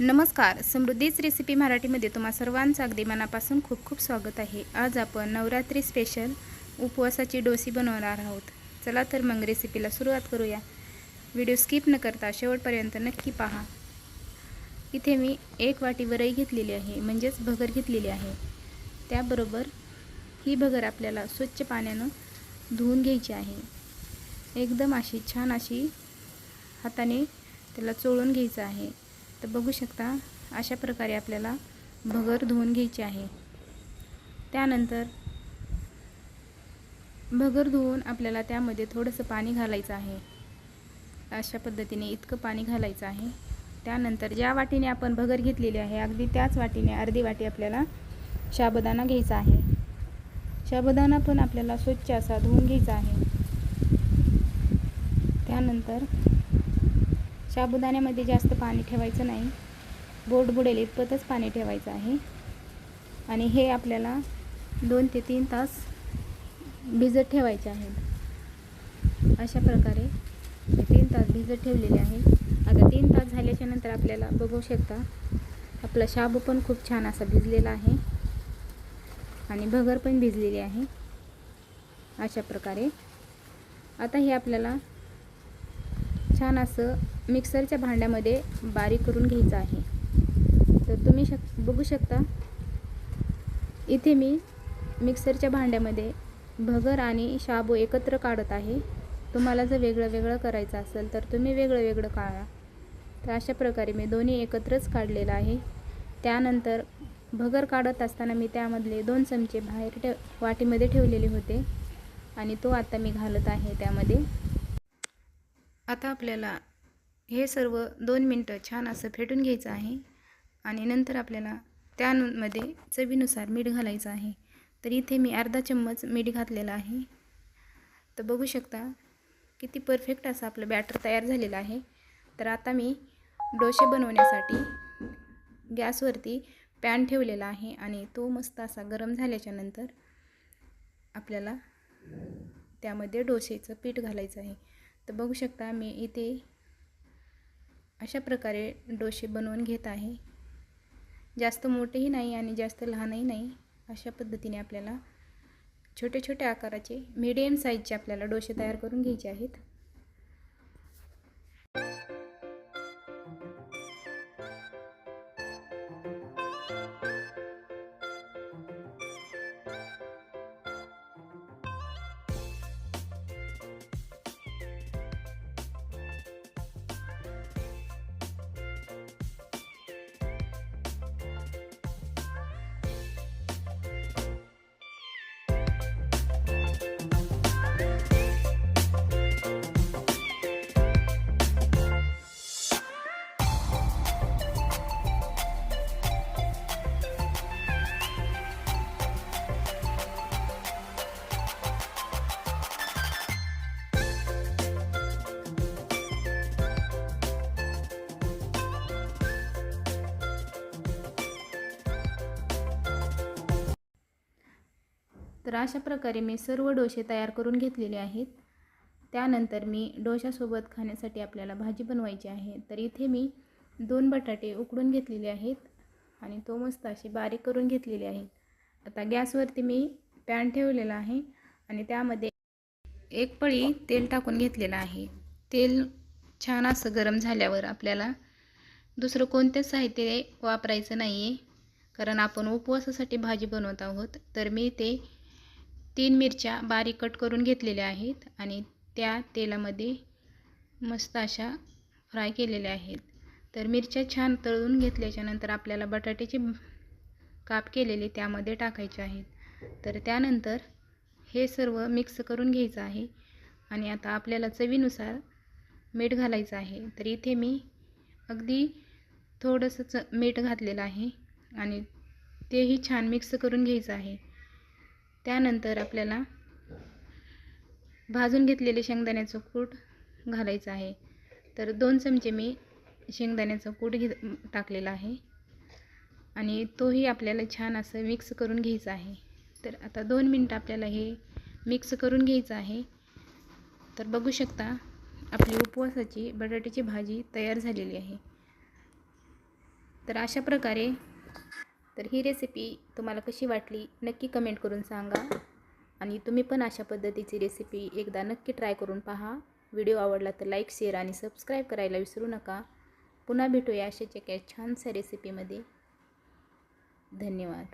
नमस्कार. समृद्धीच रेसिपी मराठीमध्ये तुम्हा सर्वांचं अगदी मनापासून खूप खूप स्वागत आहे. आज आपण नवरात्री स्पेशल उपवासाची डोसी बनवणार आहोत. चला तर मग रेसिपीला सुरुवात करूया. व्हिडिओ स्किप न करता शेवटपर्यंत नक्की पहा. इथे मी एक वाटी वरई घेतलेली आहे म्हणजेच भगर घेतलेली आहे. त्याबरोबर ही भगर आपल्याला स्वच्छ पाण्यानं धुवून घ्यायची आहे. एकदम अशी छान अशी हाताने त्याला चोळून घ्यायचं आहे. तर बघू शकता अशा प्रकारे आपल्याला भगर धुवून घ्यायची आहे. त्यानंतर भगर धुवून आपल्याला त्यामध्ये थोडंसं पाणी घालायचं आहे. अशा पद्धतीने इतकं पाणी घालायचं आहे. त्यानंतर ज्या वाटीने आपण भगर घेतलेली आहे अगदी त्याच वाटीने अर्धी वाटी आपल्याला शाबदाना घ्यायचा आहे. शाबदाना पण आपल्याला स्वच्छ असा धुवून घ्यायचा आहे. त्यानंतर साबुदाण्यामध्ये जास्त पाणी ठेवायचं नाही. बोट बुडेल इतपतच पाणी ठेवायचं आहे. आणि हे आपल्याला दोन ते तीन तास भिजत ठेवायचे आहेत अशा प्रकारे तीन तास भिजत ठेवलेले आहे. आता तीन तास झाल्याच्यानंतर आपल्याला बघू शकता आपला शाबू पण खूप छान असा भिजलेला आहे. आणि भगर पण भिजलेली आहे. अशा प्रकारे. आता हे आपल्याला छान असं मिक्सरच्या भांड्यामध्ये बारीक करून घ्यायचं आहे. तर तुम्ही शक बघू शकता. इथे मी मिक्सरच्या भांड्यामध्ये भगर आणि शाबू एकत्र काढत आहे. तुम्हाला जर वेगळं वेगळं करायचं असेल तर तुम्ही वेगळं वेगळं काढा. तर अशा प्रकारे मी दोन्ही एकत्रच काढलेलं आहे. त्यानंतर भगर काढत असताना मी त्यामधले दोन चमचे बाहेर ठेव वाटीमध्ये ठेवलेले होते आणि तो आता मी घालत आहे त्यामध्ये. आता आपल्याला हे सर्व दोन मिनटं छान असं फेटून घ्यायचं आहे आणि नंतर आपल्याला त्यामध्ये चवीनुसार मीठ घालायचं आहे. तर इथे मी अर्धा चम्मच मीठ घातलेलं आहे. तर बघू शकता किती परफेक्ट असं आपलं बॅटर तयार झालेलं आहे. तर आता मी डोसे बनवण्यासाठी गॅसवरती पॅन ठेवलेला आहे आणि तो मस्त असा गरम झाल्याच्यानंतर आपल्याला त्यामध्ये डोसेचं पीठ घालायचं आहे. तर बघू शकता मी इथे अशा प्रकारे डोसे बनवून घेत आहे. जास्त मोठेही नाही आणि जास्त लहानही नाही अशा पद्धतीने आपल्याला छोट्या छोट्या आकाराचे मीडियम साईजचे आपल्याला डोसे तयार करून घ्यायचे आहेत. तर अशा प्रकारे मी सर्व डोसे तयार करून घेतलेले आहेत. त्यानंतर मी डोशासोबत खाण्यासाठी आपल्याला भाजी बनवायची आहे. तर इथे मी दोन बटाटे उकडून घेतलेले आहेत आणि तो मस्त असे बारीक करून घेतलेले आहेत आता गॅसवरती मी पॅन ठेवलेला आहे आणि त्यामध्ये एक पळी तेल टाकून घेतलेलं आहे. तेल छान असं गरम झाल्यावर आपल्याला दुसरं कोणतेच साहित्य वापरायचं नाही आहे कारण आपण उपवासासाठी भाजी बनवत आहोत. तर मी ते तीन मिरच्या बारीक कट करून घेतलेल्या आहेत आणि त्या तेलामध्ये मस्त अशा फ्राय केलेल्या आहेत. तर मिरच्या छान तळून घेतल्याच्यानंतर आपल्याला बटाट्याचे काप केलेले त्यामध्ये टाकायचे आहेत. तर त्यानंतर हे सर्व मिक्स करून घ्यायचं आहे आणि आता आपल्याला चवीनुसार मीठ घालायचं आहे. तर इथे मी अगदी थोडंसं च मीठ घातलेलं आहे आणि तेही छान मिक्स करून घ्यायचं आहे. त्यानंतर आपल्याला भाजून घेतलेले शेंगदाण्याचं कूट घालायचं आहे. तर दोन चमचे मी शेंगदाण्याचं कूट घे टाकलेलं आहे. आणि तोही आपल्याला छान असं मिक्स करून घ्यायचं आहे. तर आता दोन मिनटं आपल्याला हे मिक्स करून घ्यायचं आहे. तर बघू शकता आपली उपवासाची बटाट्याची भाजी तयार झालेली आहे. तर अशा प्रकारे तर ही रेसिपी तुम्हाला कशी वाटली नक्की कमेंट करून सांगा. आणि तुम्ही पण अशा पद्धतीची रेसिपी एकदा नक्की ट्राय करून पहा. व्हिडिओ आवडला तर लाईक शेअर आणि सबस्क्राईब करायला विसरू नका. पुन्हा भेटूया अशाच एका छानशा रेसिपीमध्ये धन्यवाद.